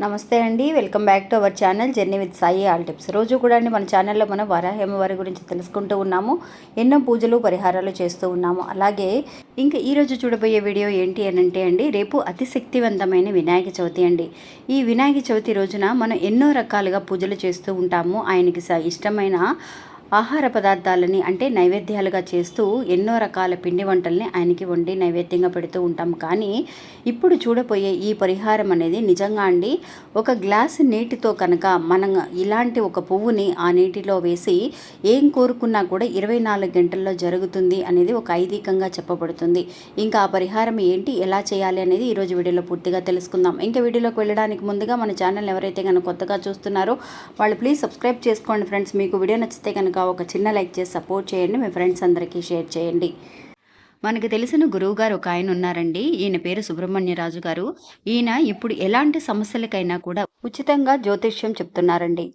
నమస్తే అండి welcome back to our channel journey with Sai all tips. రోజు కూడా అండి మన ఛానల్లో మనం వరాహేమవారి గురించి తెలుసుకుంటూ ఉన్నాము ఎన్నో పూజలు పరిహారాలు చేస్తూ ఉన్నాము. అలాగే ఇంకా ఈరోజు చూడబోయే వీడియో ఏంటి అని అంటే అండి రేపు అతి శక్తివంతమైన వినాయక చవితి అండి. ఈ వినాయక చవితి రోజున మనం ఎన్నో రకాలుగా పూజలు చేస్తూ ఉంటాము. ఆయనకి స- ఇష్టమైన ఆహార పదార్థాలని అంటే నైవేద్యాలుగా చేస్తూ ఎన్నో రకాల పిండి వంటల్ని ఆయనకి వండి నైవేద్యంగా పెడుతూ ఉంటాం. కానీ ఇప్పుడు చూడబోయే ఈ పరిహారం అనేది నిజంగా అండి ఒక గ్లాస్ నీటితో కనుక మనం ఇలాంటి ఒక పువ్వుని ఆ నీటిలో వేసి ఏం కోరుకున్నా కూడా ఇరవై నాలుగు గంటల్లో జరుగుతుంది అనేది ఒక ఐదీకంగా చెప్పబడుతుంది. ఇంకా ఆ పరిహారం ఏంటి ఎలా చేయాలి అనేది ఈరోజు వీడియోలో పూర్తిగా తెలుసుకుందాం. ఇంకా వీడియోలోకి వెళ్ళడానికి ముందుగా మన ఛానల్ ఎవరైతే కనుక కొత్తగా చూస్తున్నారో వాళ్ళు ప్లీజ్ సబ్స్క్రైబ్ చేసుకోండి ఫ్రెండ్స్. మీకు వీడియో నచ్చితే కనుక ఒక చిన్న లైక్ చేసి సపోర్ట్ చేయండి. మీ ఫ్రెండ్స్ అందరికీ షేర్ చేయండి. మనకు తెలిసిన గురువు గారు ఒక ఆయన ఉన్నారండి. ఈయన పేరు సుబ్రహ్మణ్యరాజు గారు. ఈయన ఇప్పుడు ఎలాంటి సమస్యలకైనా కూడా ఉచితంగా జ్యోతిష్యం చెప్తున్నారండి.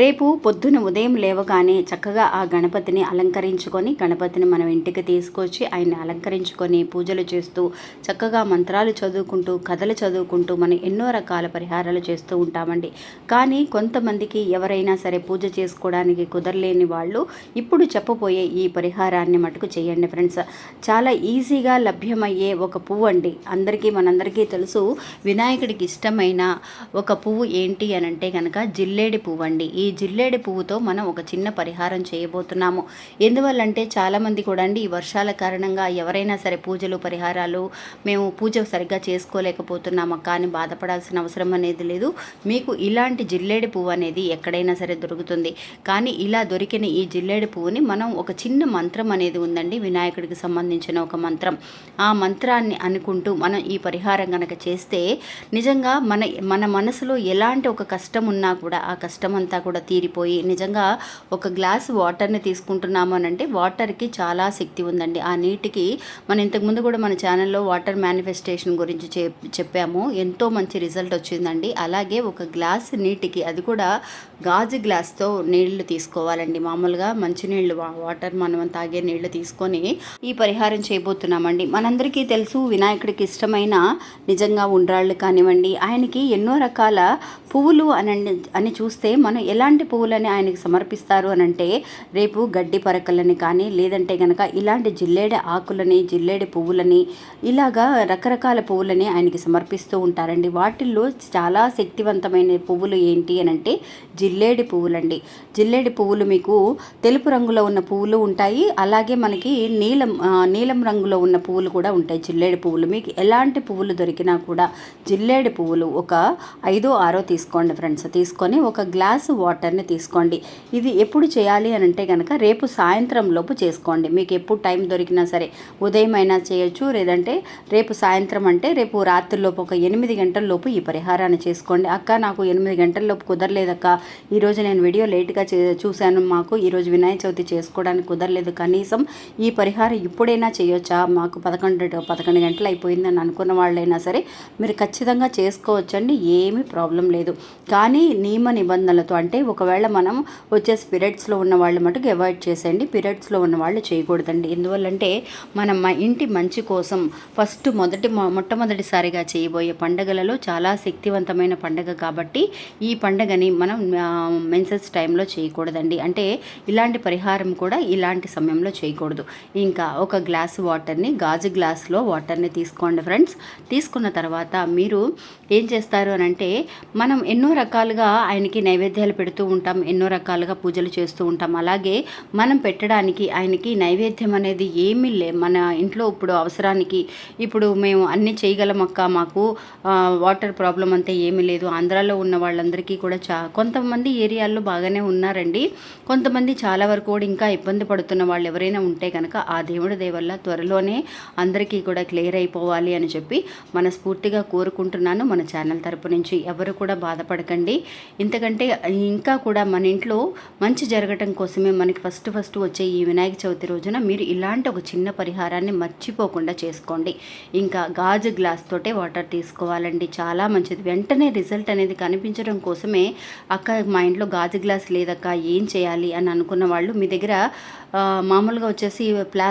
రేపు పొద్దున ఉదయం లేవగానే చక్కగా ఆ గణపతిని అలంకరించుకొని గణపతిని మనం ఇంటికి తీసుకొచ్చి ఆయన్ని అలంకరించుకొని పూజలు చేస్తూ చక్కగా మంత్రాలు చదువుకుంటూ కథలు చదువుకుంటూ మనం ఎన్నో రకాల పరిహారాలు చేస్తూ ఉంటామండి. కానీ కొంతమందికి ఎవరైనా సరే పూజ చేసుకోవడానికి కుదరలేని వాళ్ళు ఇప్పుడు చెప్పబోయే ఈ పరిహారాన్ని మటుకు చేయండి ఫ్రెండ్స్. చాలా ఈజీగా లభ్యమయ్యే ఒక పువ్వు అండి. అందరికీ మనందరికీ తెలుసు వినాయకుడికి ఇష్టమైన ఒక పువ్వు ఏంటి అని అంటే కనుక జిల్లేడి పువ్వు అండి. ఈ ఈ జిల్లేడి పువ్వుతో మనం ఒక చిన్న పరిహారం చేయబోతున్నాము. ఎందువల్లంటే చాలామంది కూడా అండి ఈ వర్షాల కారణంగా ఎవరైనా సరే పూజలు పరిహారాలు మేము పూజ సరిగ్గా చేసుకోలేకపోతున్నాము కానీ బాధపడాల్సిన అవసరం అనేది లేదు. మీకు ఇలాంటి జిల్లేడి పువ్వు అనేది ఎక్కడైనా సరే దొరుకుతుంది. కానీ ఇలా దొరికిన ఈ జిల్లేడి పువ్వుని మనం ఒక చిన్న మంత్రం అనేది ఉందండి వినాయకుడికి సంబంధించిన ఒక మంత్రం. ఆ మంత్రాన్ని అనుకుంటూ మనం ఈ పరిహారం కనుక చేస్తే నిజంగా మన మన మనసులో ఎలాంటి ఒక కష్టం ఉన్నా కూడా ఆ కష్టం అంతా కూడా తీరిపోయి నిజంగా ఒక గ్లాస్ వాటర్ని తీసుకుంటున్నాము అని అంటే వాటర్కి చాలా శక్తి ఉందండి. ఆ నీటికి మనం ఇంతకుముందు కూడా మన ఛానల్లో వాటర్ మేనిఫెస్టేషన్ గురించి చె చెప్పాము. ఎంతో మంచి రిజల్ట్ వచ్చిందండి. అలాగే ఒక గ్లాస్ నీటికి అది కూడా గాజు గ్లాస్తో నీళ్ళు తీసుకోవాలండి. మామూలుగా మంచినీళ్ళు వా- వాటర్ మనం తాగే నీళ్ళు తీసుకొని ఈ పరిహారం చేయబోతున్నామండి. మనందరికీ తెలుసు వినాయకుడికి ఇష్టమైన నిజంగా ఉండ్రాళ్ళు కానివ్వండి ఆయనకి ఎన్నో రకాల పువ్వులు అని అని చూస్తే మనం ఎలా ఎలాంటి పువ్వులని ఆయనకి సమర్పిస్తారు అని అంటే రేపు గడ్డి పరకలని కానీ లేదంటే కనుక ఇలాంటి జిల్లేడి ఆకులని జిల్లేడి పువ్వులని ఇలాగా రకరకాల పువ్వులని ఆయనకి సమర్పిస్తూ ఉంటారండి. వాటిల్లో చాలా శక్తివంతమైన పువ్వులు ఏంటి అని అంటే జిల్లేడి పువ్వులండి. జిల్లేడి పువ్వులు మీకు తెలుపు రంగులో ఉన్న పువ్వులు ఉంటాయి. అలాగే మనకి నీలం నీలం రంగులో ఉన్న పువ్వులు కూడా ఉంటాయి. జిల్లేడి పువ్వులు. మీకు ఎలాంటి పువ్వులు దొరికినా కూడా జిల్లేడి పువ్వులు ఒక ఐదో ఆరో తీసుకోండి ఫ్రెండ్స్. తీసుకొని ఒక గ్లాసు వాటర్ని తీసుకోండి. ఇది ఎప్పుడు చేయాలి అని అంటే కనుక రేపు సాయంత్రం లోపు చేసుకోండి. మీకు ఎప్పుడు టైం దొరికినా సరే ఉదయం అయినా చేయొచ్చు లేదంటే రేపు సాయంత్రం అంటే రేపు రాత్రిలోపు ఒక ఎనిమిది గంటల లోపు ఈ పరిహారాన్ని చేసుకోండి. అక్క నాకు ఎనిమిది గంటల లోపు కుదరలేదక్క. ఈరోజు నేను వీడియో లేట్గా చే చూశాను. మాకు ఈరోజు వినాయక చవితి చేసుకోవడానికి కుదరలేదు. కనీసం ఈ పరిహారం ఇప్పుడైనా చేయొచ్చా? మాకు పదకొండు పదకొండు గంటలు అయిపోయిందని అనుకున్న వాళ్ళైనా సరే మీరు ఖచ్చితంగా చేసుకోవచ్చండి. ఏమీ ప్రాబ్లం లేదు. కానీ నియమ నిబంధనలతో అంటే ఒకవేళ మనం వచ్చే పీరియడ్స్లో ఉన్న వాళ్ళు మటుకు అవాయిడ్ చేసేయండి. పీరియడ్స్లో ఉన్న వాళ్ళు చేయకూడదండి. ఎందువల్లంటే మనం మా ఇంటి మంచి కోసం ఫస్ట్ మొదటి మొట్టమొదటిసారిగా చేయబోయే పండగలలో చాలా శక్తివంతమైన పండగ కాబట్టి ఈ పండగని మనం మెన్సెస్ టైంలో చేయకూడదండి. అంటే ఇలాంటి పరిహారం కూడా ఇలాంటి సమయంలో చేయకూడదు. ఇంకా ఒక గ్లాస్ వాటర్ని గాజు గ్లాస్లో వాటర్ని తీసుకోండి ఫ్రెండ్స్. తీసుకున్న తర్వాత మీరు ఏం చేస్తారు అని అంటే మనం ఎన్నో రకాలుగా ఆయనకి నైవేద్యాలు పెడుతూ పెడుతూ ఉంటాం ఎన్నో రకాలుగా పూజలు చేస్తూ ఉంటాం. అలాగే మనం పెట్టడానికి ఆయనకి నైవేద్యం అనేది ఏమీ లే మన ఇంట్లో ఇప్పుడు అవసరానికి ఇప్పుడు మేము అన్ని చేయగలం అక్క మాకు వాటర్ ప్రాబ్లం అంతా ఏమీ లేదు. ఆంధ్రాలో ఉన్న వాళ్ళందరికీ కూడా చా కొంతమంది ఏరియాల్లో బాగానే ఉన్నారండి. కొంతమంది చాలా వరకు కూడా ఇంకా ఇబ్బంది పడుతున్న వాళ్ళు ఎవరైనా ఉంటే కనుక ఆ దేవుడి దేవల్ల త్వరలోనే అందరికీ కూడా క్లియర్ అయిపోవాలి అని చెప్పి మనస్ఫూర్తిగా కోరుకుంటున్నాను. మన ఛానల్ తరపు నుంచి ఎవరు కూడా బాధపడకండి. ఇంతకంటే ఇంకా కూడా మన ఇంట్లో మంచి జరగటం కోసమే మనకి ఫస్ట్ ఫస్ట్ వచ్చే ఈ వినాయక చవితి రోజున మీరు ఇలాంటి ఒక చిన్న పరిహారాన్ని మర్చిపోకుండా చేసుకోండి. ఇంకా గాజు గ్లాస్ తోటే వాటర్ తీసుకోవాలండి. చాలా మంచిది. వెంటనే రిజల్ట్ అనేది కనిపించడం కోసమే అక్క మా ఇంట్లో గాజు గ్లాస్ లేదక్క ఏం చేయాలి అని అనుకున్న వాళ్ళు మీ దగ్గర మామూలుగా వచ్చేసి ప్లా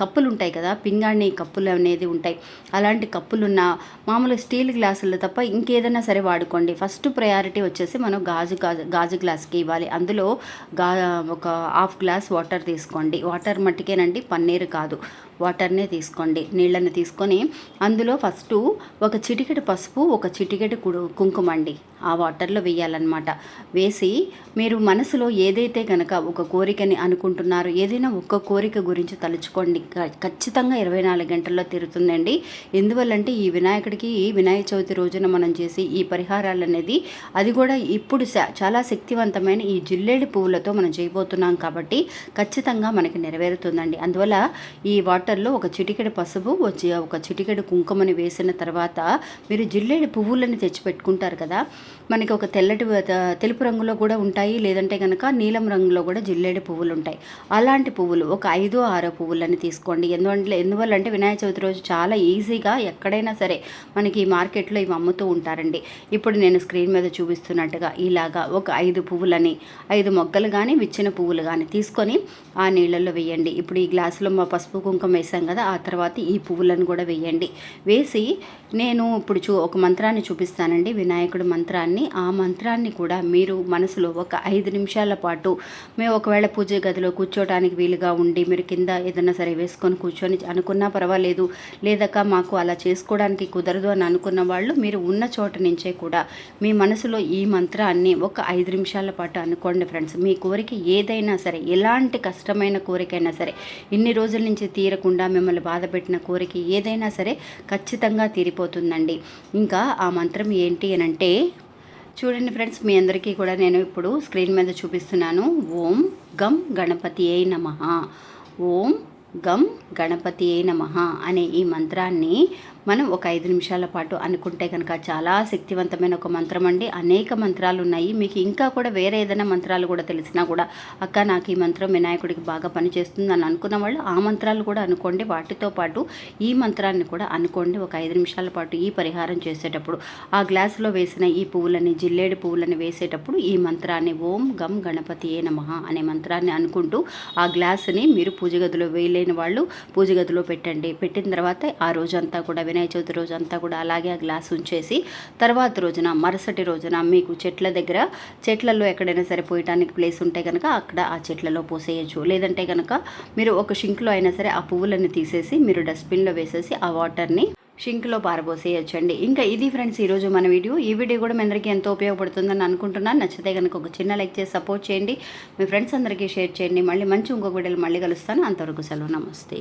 కప్పులు ఉంటాయి కదా పింగాణి కప్పులు అనేది ఉంటాయి. అలాంటి కప్పులున్న మామూలు స్టీల్ గ్లాసులు తప్ప ఇంకేదైనా సరే వాడుకోండి. ఫస్ట్ ప్రయారిటీ వచ్చేసి మనం గాజు గాజు గాజు గ్లాస్కి ఇవ్వాలి. అందులో గా ఒక హాఫ్ గ్లాస్ వాటర్ తీసుకోండి. వాటర్ మట్టికేనండి పన్నీరు కాదు. వాటర్నే తీసుకోండి. నీళ్ళని తీసుకొని అందులో ఫస్ట్ ఒక చిటికెడు పసుపు ఒక చిటికెడు కుడు కుంకుమ అండి. ఆ వాటర్లో వేయాలన్నమాట. వేసి మీరు మనసులో ఏదైతే కనుక ఒక కోరికని అనుకుంటున్నారో ఏదైనా ఒక్క కోరిక గురించి తలుచుకోండి. ఖచ్చితంగా ఇరవై నాలుగు గంటల్లో తీరుతుందండి. ఎందువల్లంటే ఈ వినాయకుడికి ఈ వినాయక చవితి రోజున మనం చేసి ఈ పరిహారాలు అనేది అది కూడా ఇప్పుడు చాలా శక్తివంతమైన ఈ జిల్లేడి పువ్వులతో మనం చేయబోతున్నాం కాబట్టి ఖచ్చితంగా మనకి నెరవేరుతుందండి. అందువల్ల ఈ వాటర్ వాటర్లో ఒక చిటికెడు పసుపు వచ్చి ఒక చిటికెడు కుంకుమని వేసిన తర్వాత మీరు జిల్లేడు పువ్వులని తెచ్చి పెట్టుకుంటారు కదా. మనకి ఒక తెల్లటి తెలుపు రంగులో కూడా ఉంటాయి లేదంటే కనుక నీలం రంగులో కూడా జిల్లేడు పువ్వులు ఉంటాయి అలాంటి పువ్వులు ఒక ఐదు ఆరో పువ్వులని తీసుకోండి. ఎందువల్ల ఎందువల్ల అంటే వినాయక చవితి రోజు చాలా ఈజీగా ఎక్కడైనా సరే మనకి ఈ మార్కెట్లో ఇవి అమ్ముతూ ఉంటారండి. ఇప్పుడు నేను స్క్రీన్ మీద చూపిస్తున్నట్టుగా ఇలాగా ఒక ఐదు పువ్వులని ఐదు మొగ్గలు కానీ విచ్చిన పువ్వులు కానీ తీసుకొని ఆ నీళ్ళల్లో వేయండి. ఇప్పుడు ఈ గ్లాసులో మా పసుపు కుంకుమ వేసాం కదా ఆ తర్వాత ఈ పువ్వులను కూడా వేయండి. వేసి నేను ఇప్పుడు చూ ఒక మంత్రాన్ని చూపిస్తానండి వినాయకుడి మంత్రాన్ని. ఆ మంత్రాన్ని కూడా మీరు మనసులో ఒక ఐదు నిమిషాల పాటు మేము ఒకవేళ పూజ గదిలో కూర్చోడానికి వీలుగా ఉండి మీరు కింద ఏదైనా సరే వేసుకొని కూర్చొని అనుకున్నా పర్వాలేదు లేదక మాకు అలా చేసుకోవడానికి కుదరదు అని అనుకున్న వాళ్ళు మీరు ఉన్న చోట నుంచే కూడా మీ మనసులో ఈ మంత్రాన్ని ఒక ఐదు నిమిషాల పాటు అనుకోండి ఫ్రెండ్స్. మీ కోరిక ఏదైనా సరే ఎలాంటి కష్టమైన కోరికైనా సరే ఇన్ని రోజుల నుంచి తీరకు లేకుండా మిమ్మల్ని బాధ పెట్టిన కోరిక ఏదైనా సరే ఖచ్చితంగా తీరిపోతుందండి. ఇంకా ఆ మంత్రం ఏంటి అని అంటే చూడండి ఫ్రెండ్స్ మీ అందరికీ కూడా నేను ఇప్పుడు స్క్రీన్ మీద చూపిస్తున్నాను. ఓం గం గణపతి అయి నమ. ఓం గం గణపతి నమ అనే ఈ మంత్రాన్ని మనం ఒక ఐదు నిమిషాల పాటు అనుకుంటే కనుక చాలా శక్తివంతమైన ఒక మంత్రం అండి. అనేక మంత్రాలు ఉన్నాయి. మీకు ఇంకా కూడా వేరే ఏదైనా మంత్రాలు కూడా తెలిసినా కూడా అక్క నాకు ఈ మంత్రం వినాయకుడికి బాగా పనిచేస్తుంది అని అనుకున్న వాళ్ళు ఆ మంత్రాలు కూడా అనుకోండి. వాటితో పాటు ఈ మంత్రాన్ని కూడా అనుకోండి. ఒక ఐదు నిమిషాల పాటు ఈ పరిహారం చేసేటప్పుడు ఆ గ్లాసులో వేసిన ఈ పువ్వులని జిల్లేడు పువ్వులని వేసేటప్పుడు ఈ మంత్రాన్ని ఓం గం గణపతి ఏ నమ అనే మంత్రాన్ని అనుకుంటూ ఆ గ్లాసుని మీరు పూజ గదిలో వేయలేని వాళ్ళు పూజ గదిలో పెట్టండి. పెట్టిన తర్వాత ఆ రోజంతా కూడా వినాయక చవితి రోజు అంతా కూడా అలాగే ఆ గ్లాస్ ఉంచేసి తర్వాత రోజున మరుసటి రోజున మీకు చెట్ల దగ్గర చెట్లలో ఎక్కడైనా సరే పోయటానికి ప్లేస్ ఉంటే కనుక అక్కడ ఆ చెట్లలో పోసేయచ్చు. లేదంటే కనుక మీరు ఒక షింక్లో అయినా సరే ఆ పువ్వులను తీసేసి మీరు డస్ట్బిన్లో వేసేసి ఆ వాటర్ని షింక్లో పారబోసేయచ్చండి. ఇంకా ఇది ఫ్రెండ్స్ ఈరోజు మన వీడియో. ఈ వీడియో కూడా మీ అందరికీ ఎంతో ఉపయోగపడుతుందని అనుకుంటున్నాను. నచ్చితే కనుక ఒక చిన్న లైక్ చేసి సపోర్ట్ చేయండి. మీ ఫ్రెండ్స్ అందరికీ షేర్ చేయండి. మళ్ళీ మంచి ఇంకొక వీడియోలు మళ్ళీ కలుస్తాను. అంతవరకు సెలవు. నమస్తే.